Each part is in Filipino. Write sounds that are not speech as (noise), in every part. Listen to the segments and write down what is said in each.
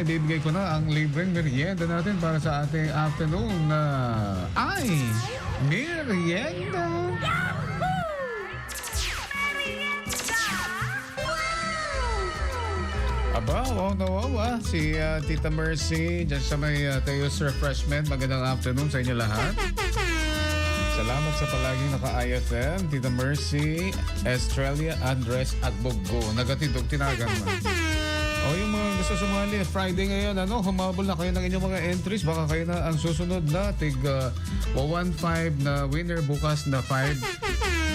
Ibibigay ko na ang libreng merienda natin para sa ating afternoon na ay merienda. Aba, wow na wow ah. Si ah, Tita Mercy dyan sa may uh, Teos Refreshment. Magandang afternoon sa inyo lahat. Salamat sa palaging naka-IFM. Tita Mercy, Australia, Andres at Buggo. Nagatidog tinagan mo. O yung mga gusto sumali, Friday ngayon, ano, humabol na kayo ng inyong mga entries. Baka kayo na ang susunod na tig uh, 115 na winner bukas na 5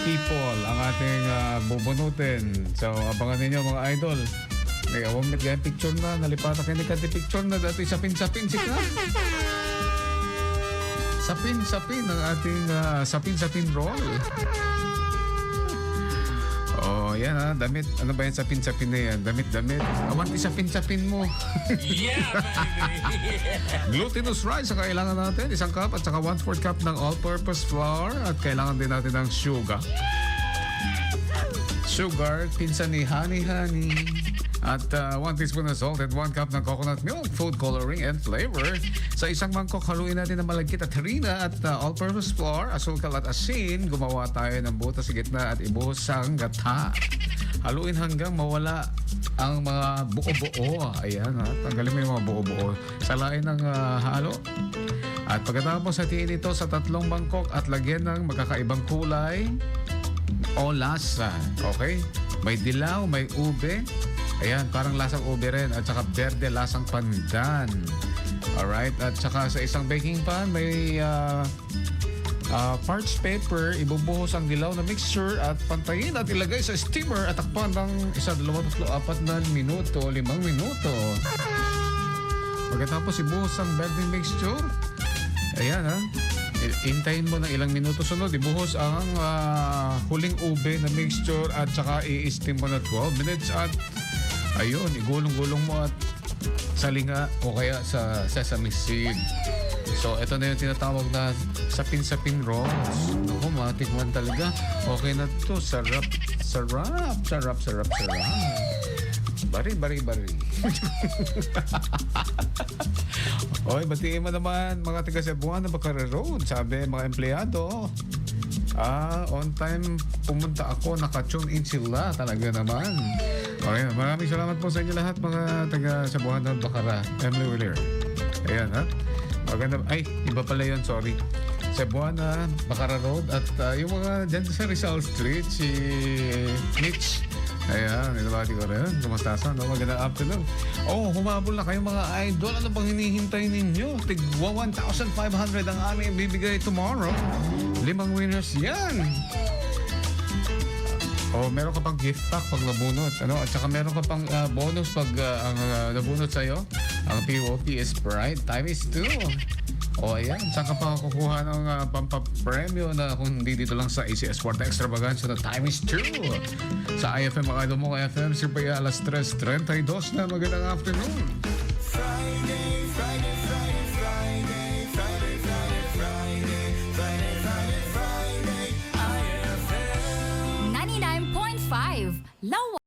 people ang ating uh, bubunutin. So, abangan ninyo mga idol. May awang mit gaya picture na, nalipatan kayo ni Kati picture na dati sapin-sapin si ka. Sapin-sapin ang ating uh, sapin-sapin roll. Oh, yan ha. Damit. Ano ba yan sapin-sapin na yan? Damit-damit. Awan isapin-sapin mo. Yeah, baby. (laughs) Glutinous rice ang kailangan natin. Isang cup at saka one-fourth cup ng all-purpose flour. At kailangan din natin ng sugar. Sugar, pinsan ni Honey Honey. At uh, one teaspoon of salt and one cup ng coconut milk, food coloring and flavor. Sa isang mangkok, haluin natin ng malagkit at harina at uh, all-purpose flour, asukal at asin. Gumawa tayo ng butas sa gitna at ibuhos sa gata. Haluin hanggang mawala ang mga buo-buo. Ayan ha, tanggalin mo yung mga buo-buo. Salain ng uh, halo. At pagkatapos hatiin ito sa tatlong bangkok at lagyan ng magkakaibang kulay o lasa. Okay? May dilaw, may ube. Ayan, parang lasang ube rin. At saka berde, lasang pandan. Alright? At saka sa isang baking pan, may uh, uh, parched paper. Ibubuhos ang dilaw na mixture at pantayin at ilagay sa steamer at takpan ng isa, dalawa, tatlo, apat na minuto, limang minuto. Pagkatapos ibuhos ang berde mixture. Ayan ha. I- Hintayin mo ng ilang minuto sunod. Ibuhos ang ah, huling ube na mixture at saka i-steam mo na 12 minutes at ayun, igulong-gulong mo at salinga o kaya sa sesame seed. So, ito na yung tinatawag na sapin-sapin rolls. Ako, matikman talaga. Okay na to. Sarap, sarap, sarap, sarap, sarap. Bari, bari, bari. (laughs) Oy, batiin mo naman mga taga Cebuana na Bacara Road. Sabi mga empleyado. Ah, on time pumunta ako, naka-tune in sila talaga naman. Okay, maraming salamat po sa inyo lahat mga taga Cebuana Bacara. Emily Wheeler. Ayan ha. Maganda. Ay, iba pala yun, sorry. Cebuana, Bacara Road at ah, yung mga dyan sa Rizal Street, si Mitch. Ayan, inabati ko rin. Kumusta sa? No? Magandang afternoon. Oh, humabol na kayo mga idol. Ano bang hinihintay ninyo? Tigwa 1,500 ang aming bibigay tomorrow. Limang winners yan. Oh, meron ka pang gift pack pag nabunot. Ano? At saka meron ka pang ah, bonus pag ah, ang ah, nabunot sa'yo. Ang POP is bright. Time is 2. O ayan, saan ka pa kukuha ng uh, pampapremyo na kung hindi dito lang sa ACS Sport Extravaganza na time is 2. Sa IFM, idol mo, IFM, Sir Paya, alas 3.32 na magandang afternoon. Now.